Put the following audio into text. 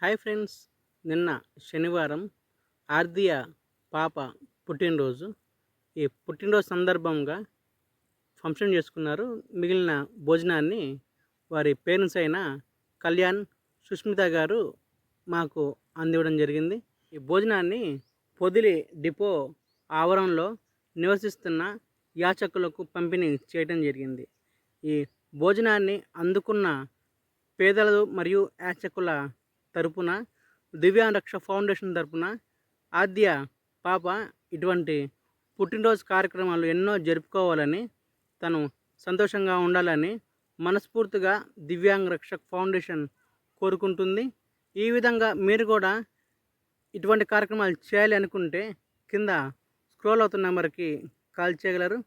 Hi friends. నిన్న శనివారం ఆర్దియ పాప పుట్టినరోజు. ఈ పుట్టినరోజు సందర్భంగా ఫంక్షన్ చేసుకున్నారు. మిగిలిన భోజనాన్ని వారి పేరెంట్స్ అయిన కళ్యాణ్ సుష్మిత గారు మాకు అందివ్వడం జరిగింది. ఈ భోజనాన్ని పొదిలి డిపో ఆవరణలో నివసిస్తున్న యాచకులకు పంపిణీ చేయడం జరిగింది. ఈ భోజనాన్ని అందుకున్న పేదలు మరియు యాచకుల తరపున దివ్యాంగరక్ష ఫౌండేషన్ తరపున ఆద్య పాప ఇటువంటి పుట్టినరోజు కార్యక్రమాలు ఎన్నో జరుపుకోవాలని తను సంతోషంగా ఉండాలని మనస్ఫూర్తిగా దివ్యాంగ రక్షక్ ఫౌండేషన్ కోరుకుంటుంది. ఈ విధంగా మీరు కూడా ఇటువంటి కార్యక్రమాలు చేయాలి అనుకుంటే కింద స్క్రోల్ అవుతున్న నెంబర్కి కాల్ చేయగలరు.